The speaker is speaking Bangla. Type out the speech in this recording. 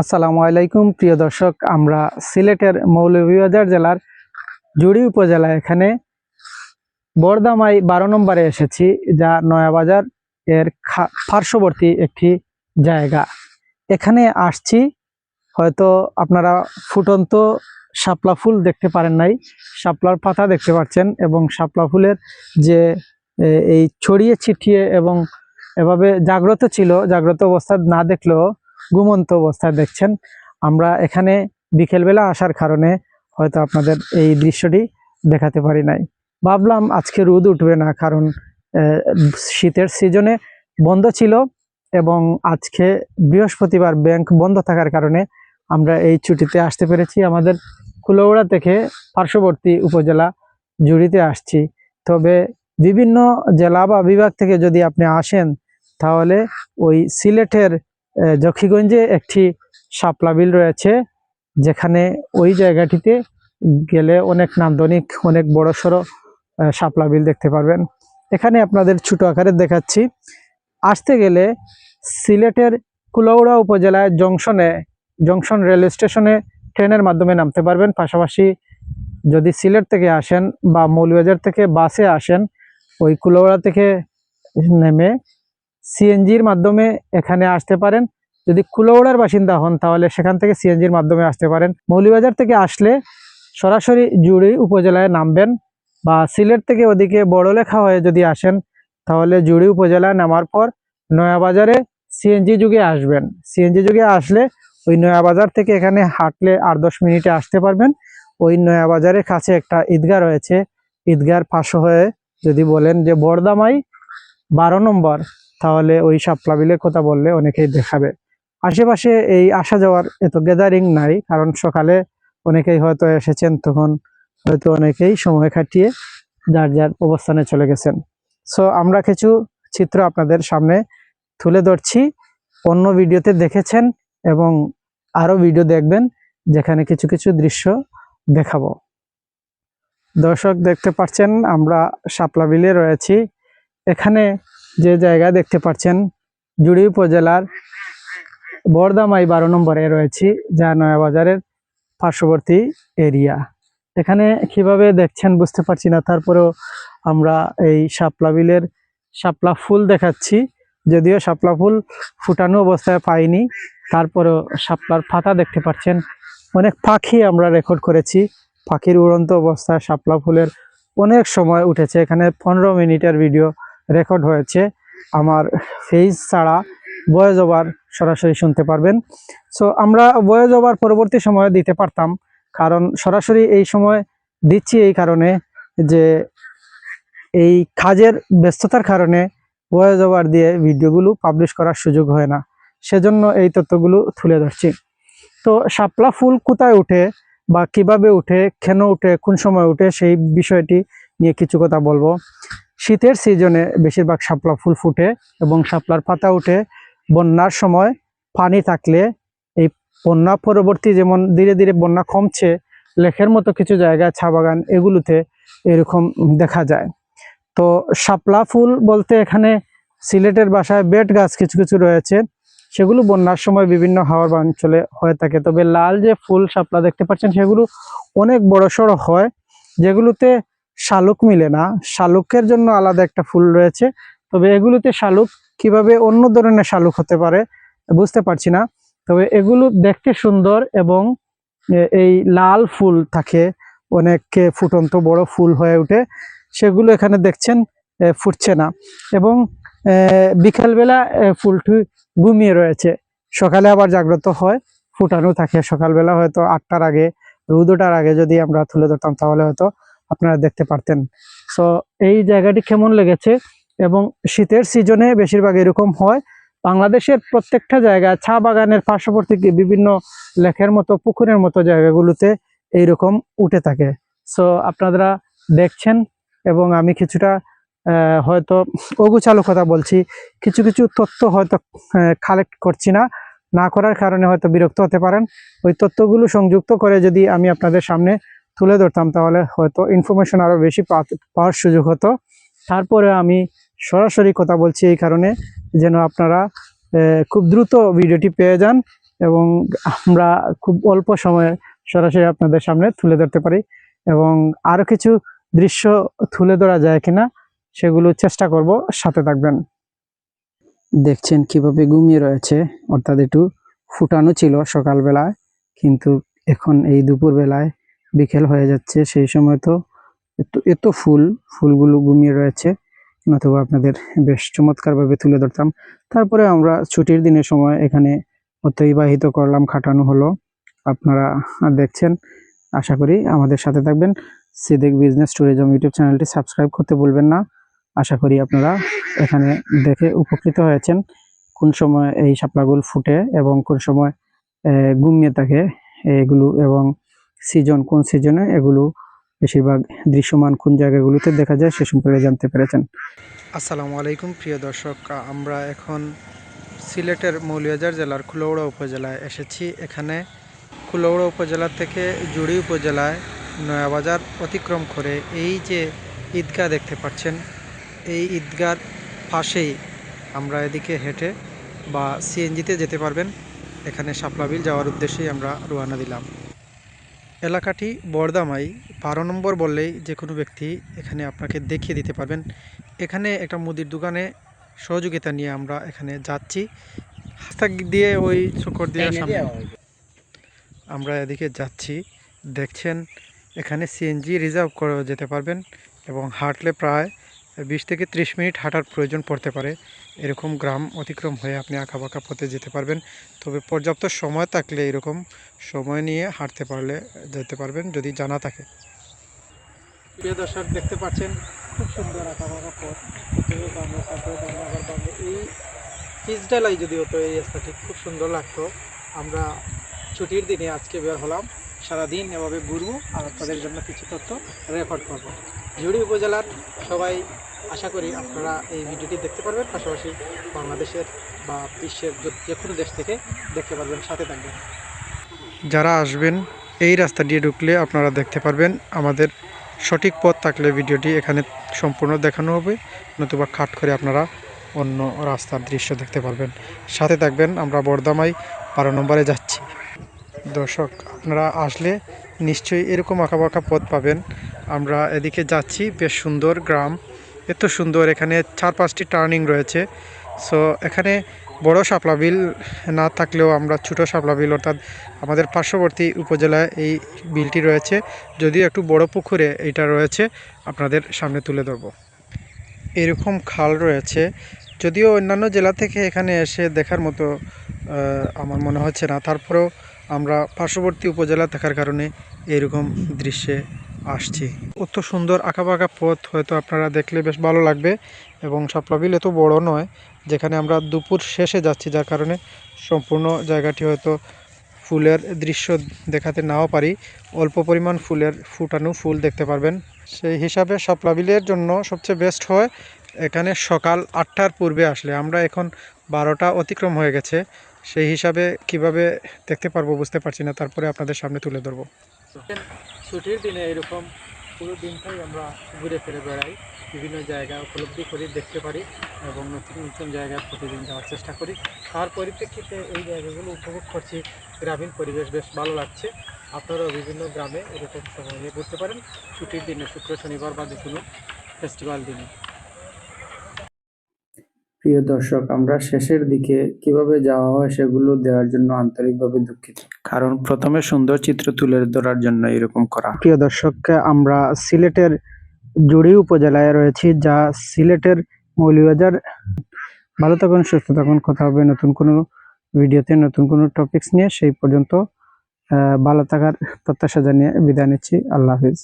আসসালামু আলাইকুম, প্রিয় দর্শক। আমরা সিলেটের মৌলভীবাজার জেলার জুড়ি উপজেলা এখানে বর্দামাই বারো নম্বরে এসেছি, যা নয়াবাজার এর পার্শ্ববর্তী একটি জায়গা। এখানে আসছি, হয়তো আপনারা ফুটন্ত শাপলা ফুল দেখতে পারেন নাই, শাপলার পাতা দেখতে পাচ্ছেন এবং শাপলা ফুলের যে এই ছড়িয়ে ছিটিয়ে এবং এভাবে জাগ্রত ছিল, জাগ্রত অবস্থা না দেখলেও ঘুমন্ত অবস্থায় দেখছেন। আমরা এখানে বিকেলবেলা আসার কারণে হয়তো আপনাদের এই দৃশ্যটি দেখাতে পারি নাই। ভাবলাম আজকে রোদ উঠবে না, কারণ শীতের সিজনে বন্ধ ছিল এবং আজকে বৃহস্পতিবার ব্যাংক বন্ধ থাকার কারণে আমরা এই ছুটিতে আসতে পেরেছি। আমাদের কুলৌড়া থেকে পার্শ্ববর্তী উপজেলা জুড়িতে আসছি। তবে বিভিন্ন জেলা বা বিভাগ থেকে যদি আপনি আসেন, তাহলে ওই সিলেটের জখিগঞ্জে একটি শাপলা বিল রয়েছে, যেখানে ওই জায়গাটিতে গেলে অনেক নান্দনিক, অনেক বড় সড়ো শাপলা বিল দেখতে পারবেন। এখানে আপনাদের ছোট আকারে দেখাচ্ছি। আসতে গেলে সিলেটের কুলাউড়া উপজেলায় জংশনে, জংশন রেল স্টেশনে ট্রেনের মাধ্যমে নামতে পারবেন। পাশাপাশি যদি সিলেট থেকে আসেন বা মৌলবাজার থেকে বাসে আসেন, ওই কুলাউড়া থেকে নেমে সিএনজির মাধ্যমে এখানে আসতে পারেন। যদি কুলৌড়ার বাসিন্দা হন, তাহলে সেখান থেকে সিএনজির মাধ্যমে আসতে পারেন। মৌলিবাজার থেকে আসলে সরাসরি জুড়ি উপজেলায় নামবেন বা সিলেট থেকে ওদিকে বড়লেখা হয়ে যদি আসেন, তাহলে জুড়ি উপজেলায় নামার পর নয়াবাজারে সিএনজি যুগে আসবেন। সিএনজি যুগে আসলে ওই নয়াবাজার থেকে এখানে হাঁটলে আট দশ মিনিটে আসতে পারবেন। ওই নয়াবাজারের কাছে একটা ঈদগাহ রয়েছে। ঈদগার পাশে হয়ে যদি বলেন যে বর্দামাই বারো নম্বর। তাহলে ওই শাপলা বিলের কথা বললে অনেকেই দেখাবে। আশেপাশে এই আসা যাওয়ার এত গ্যাদারিং নাই, কারণ সকালে অনেকেই হয়তো এসেছেন, তখন হয়তো অনেকেই সময় কাটিয়ে যার যার অবস্থানে চলে গেছেন। সো আমরা কিছু চিত্র আপনাদের সামনে তুলে ধরছি। অন্য ভিডিওতে দেখেছেন এবং আরও ভিডিও দেখবেন, যেখানে কিছু কিছু দৃশ্য দেখাবো। দর্শক দেখতে পাচ্ছেন, আমরা শাপলা বিলে রয়েছি। এখানে যে জায়গা দেখতে পাচ্ছেন, জুড়ি উপজেলার বর্দামাই বারো নম্বরে রয়েছি, যা নয়াবাজারের পার্শ্ববর্তী এরিয়া। এখানে কীভাবে দেখছেন বুঝতে পারছি না, তারপরেও আমরা এই শাপলা বিলের শাপলা ফুল দেখাচ্ছি। যদিও শাপলা ফুল ফুটানো অবস্থায় পাইনি, তারপরেও শাপলার পাতা দেখতে পাচ্ছেন। অনেক পাখি আমরা রেকর্ড করেছি, পাখির উড়ন্ত অবস্থায় শাপলা ফুলের অনেক সময় উঠেছে। এখানে পনেরো মিনিটের ভিডিও রেকর্ড হয়েছে। আমার ফেস ছাড়া ভয়েস ওভার সরাসরি শুনতে পারবেন। সো আমরা বয়েজ ওভার পরবর্তী সময়ে দিতে পারতাম। কারণ সরাসরি এই সময় দিচ্ছি এই কারণে যে এই কাজের ব্যস্ততার কারণে ভয়েস ওভার দিয়ে ভিডিওগুলো পাবলিশ করার সুযোগ হয় না। সেজন্য এই তথ্যগুলো তুলে ধরছি। তো, শাপলা ফুল কোথায় উঠে বা কীভাবে উঠে, কেন উঠে, কোন সময় উঠে, সেই বিষয়টি নিয়ে কিছু কথা বলব। শীতের সিজনে বেশিরভাগ শাপলা ফুল ফুটে এবং শাপলার পাতা উঠে। বন্যার সময় পানি থাকলে এই বন্যা পরবর্তী যেমন ধীরে ধীরে বন্যা কমছে, লেখের মতো কিছু জায়গায় চা বাগান এগুলোতে এরকম দেখা যায়। তো শাপলা ফুল বলতে এখানে সিলেটের বাসায় বেট গাছ কিছু কিছু রয়েছে, সেগুলো বন্যার সময় বিভিন্ন হাওয়ার অঞ্চলে হয়ে থাকে। তবে লাল যে ফুল শাপলা দেখতে পাচ্ছেন, সেগুলো অনেক বড় সড়ো হয়, যেগুলোতে শালুক মিলে না। শালুকের জন্য আলাদা একটা ফুল রয়েছে। তবে এগুলোতে শালুক কীভাবে অন্য ধরনের শালুক হতে পারে বুঝতে পারছি না। তবে এগুলো দেখতে সুন্দর এবং এই লাল ফুল থাকে। অনেক ফুটন্ত বড় ফুল হয়ে ওঠে। সেগুলো এখানে দেখছেন ফুটছে না। এবং বিকালবেলা ফুলটি ঘুমিয়ে রয়েছে। সকালে আবার জাগ্রত হয়। ফুটানো থাকে সকালবেলা হয়তো আটটার আগে রোদ ওঠার আগে যদি আমরা তুলে ধরতাম তাহলে হয়তো আপনারা দেখতে পারতেন। সো এই জায়গাটি কেমন লেগেছে? এবং শীতের সিজনে বেশিরভাগ এরকম হয়। বাংলাদেশের প্রত্যেকটা জায়গায় চা বাগানের পার্শ্ববর্তী বিভিন্ন লেখের মতো, পুকুরের মতো জায়গাগুলোতে এইরকম উঠে থাকে। সো আপনারা দেখছেন এবং আমি কিছুটা হয়তো অগুচালো কথা বলছি। কিছু কিছু তথ্য হয়তো কালেক্ট করছি না। না করার কারণে হয়তো বিরক্ত হতে পারেন। ওই তথ্যগুলো সংযুক্ত করে যদি আমি আপনাদের সামনে তুলে ধরতাম তাহলে হয়তো ইনফরমেশন আরও বেশি পাওয়ার সুযোগ হতো। তারপরে আমি সরাসরি কথা বলছি এই কারণে যেন আপনারা খুব দ্রুত ভিডিওটি পেয়ে যান এবং আমরা খুব অল্প সময়ে সরাসরি আপনাদের সামনে তুলে ধরতে পারি এবং আরও কিছু দৃশ্য তুলে ধরা যায় কিনা সেগুলো চেষ্টা করব সাথে থাকবেন। দেখছেন কীভাবে ঘুমিয়ে রয়েছে, অর্থাৎ একটু ফুটানো ছিল সকালবেলায়, কিন্তু এখন এই দুপুর বেলায় বিকেল হয়ে যাচ্ছে, সেই সময় তো এত এত ফুল, ফুলগুলো ঘুমিয়ে রয়েছে। নতুবা আপনাদের বেশ চমৎকার ভাবে তুলে ধরতাম। তারপরে আমরা ছুটির দিনের সময় এখানে অতিবাহিত করলাম, খাটানো হলো। আপনারা দেখছেন, আশা করি আমাদের সাথে থাকবেন। সিদ্দিক বিজনেস ট্যুরিজম ইউটিউব চ্যানেলটি সাবস্ক্রাইব করতে ভুলবেন না। আশা করি আপনারা এখানে দেখে উপকৃত হয়েছেন। কোন সময় এই শাপলাগুলো ফুটে এবং কোন সময় ঘুমিয়ে থাকে এগুলো এবং সিজন কোন সিজনে এগুলো বেশিরভাগ দৃশ্যমান কোন জায়গাগুলোতে দেখা যায় সে সম্পর্কে জানতে পেরেছেন। আসসালামু আলাইকুম, প্রিয় দর্শক। আমরা এখন সিলেটের মৌলিয়াজার জেলার কুলৌড়া উপজেলায় এসেছি। এখানে কুলৌড়া উপজেলা থেকে জুড়ি উপজেলায় নয়াবাজার অতিক্রম করে এই যে ঈদগাহ দেখতে পাচ্ছেন, এই ঈদগার পাশেই আমরা এদিকে হেঁটে বা সিএনজিতে যেতে পারবেন। এখানে শাপলাবিল যাওয়ার উদ্দেশ্যেই আমরা রোয়ানা দিলাম। এলাকাটি বর্দামাই বারো নম্বর বললেই যে কোনো ব্যক্তি এখানে আপনাকে দেখিয়ে দিতে পারবেন। এখানে একটা মুদির দোকানে সহযোগিতা নিয়ে আমরা এখানে যাচ্ছি। হাস্তাক দিয়ে ওই শুকর দিয়ে সামনে। আমরা এদিকে যাচ্ছি। দেখছেন এখানে সিএনজি রিজার্ভ করে যেতে পারবেন এবং হাঁটলে প্রায় বিশ থেকে ত্রিশ মিনিট হাঁটার প্রয়োজন পড়তে পারে। এরকম গ্রাম অতিক্রম হয়ে আপনি আঁকা বাঁকা পথে যেতে পারবেন। তবে পর্যাপ্ত সময় থাকলে এরকম সময় নিয়ে হাঁটতে পারলে, যেতে পারবেন যদি জানা থাকে। প্রিয় দর্শক, দেখতে পাচ্ছেন, খুব সুন্দর আঁকা বাঁকা পথ। প্রথমে বামে, তারপরে ডানে আবার বামে। এই যদি হতো এই রাস্তাটি খুব সুন্দর লাগতো, আমরা ছুটির দিনে আজকে বের হলাম। সারাদিন এভাবে ঘুরবো আর আপনাদের জন্য কিছু তথ্য রেকর্ড করব। জুড়ি উপজেলার সবাই আশা করি আপনারা এই ভিডিওটি দেখতে পারবেন, পাশাপাশি বাংলাদেশের বা বিশ্বের যে- কোনো দেশ থেকে দেখতে পারবেন, সাথে থাকবেন। যারা আসবেন, এই রাস্তা দিয়ে ঢুকলে আপনারা দেখতে পারবেন আমাদের সঠিক পথ থাকলে ভিডিওটি এখানে সম্পূর্ণ দেখানো হবে, নতুবা খাট করে আপনারা অন্য রাস্তার দৃশ্য দেখতে পারবেন। সাথে থাকবেন, আমরা বর্দামাই বারো নম্বরে যাচ্ছি। দর্শক, আপনারা আসলে নিশ্চয়ই এরকম আঁকাবাঁকা পথ পাবেন। আমরা এদিকে যাচ্ছি, বেশ সুন্দর গ্রাম। এত সুন্দর, এখানে চার পাঁচটি টার্নিং রয়েছে। সো এখানে বড় শাপলা বিল না থাকলেও আমরা ছোট শাপলা বিল, অর্থাৎ আমাদের পার্শ্ববর্তী উপজেলায় এই বিলটি রয়েছে। যদিও একটু বড় পুকুরে এইটা রয়েছে, আপনাদের সামনে তুলে ধরবো। এরকম খাল রয়েছে। যদিও অন্যান্য জেলা থেকে এখানে এসে দেখার মতো আমার মনে হচ্ছে না। তারপরেও আমরা পার্শ্ববর্তী উপজেলা থাকার কারণে এরকম দৃশ্যে আসছি। অত সুন্দর আঁকাবাঁকা পথ হয়তো আপনারা দেখলে বেশ ভালো লাগবে এবং সাপলাবিল এত বড় নয়, যেখানে আমরা দুপুর শেষে যাচ্ছি, যার কারণে সম্পূর্ণ জায়গাটি হয়তো ফুলের দৃশ্য দেখাতে নাও পারি। অল্প পরিমাণ ফুলের ফুটানো ফুল দেখতে পারবেন। সেই হিসাবে সাপলাবিলের জন্য সবচেয়ে বেস্ট হয়, এখানে সকাল আটটার পূর্বে আসলে। আমরা এখন বারোটা অতিক্রম হয়ে গেছে। সেই হিসাবে কীভাবে দেখতে পারব বুঝতে পারছি না, তারপরে আপনাদের সামনে তুলে ধরবো। ছুটির দিনে এরকম পুরো দিনটাই আমরা ঘুরে ফিরে বেড়াই, বিভিন্ন জায়গা উপলব্ধি করি, দেখতে পারি এবং নতুন নতুন জায়গায় প্রতিদিন যাওয়ার চেষ্টা করি। তার পরিপ্রেক্ষিতে এই জায়গাগুলো উপভোগ করছি, গ্রামীণ পরিবেশ বেশ ভালো লাগছে। আপনারাও বিভিন্ন গ্রামে এরকম সময় নিয়ে ঘুরতে পারেন। ছুটির দিনে শুক্র, শনিবার বা যে কোনো ফেস্টিভ্যাল দিনে। প্রিয় দর্শক আমরা শেষের দিকে কীভাবে যাওয়া হয় সেগুলো দেওয়ার জন্য আন্তরিকভাবে দুঃখিত। কারণ প্রথমে সুন্দর চিত্র তুলে ধরার জন্য এরকম করা। প্রিয় দর্শক আমরা সিলেটের জুড়ি উপজেলায় রয়েছি যা সিলেটের মৌলভীবাজার। ভালো থাকুন সুস্থ থাকুন কথা হবে নতুন কোনো ভিডিওতে নতুন কোনো টপিকস নিয়ে। সেই পর্যন্ত আহ, ভালো থাকার প্রত্যাশা জানিয়ে বিদায় নিচ্ছি। আল্লাহ হাফিজ।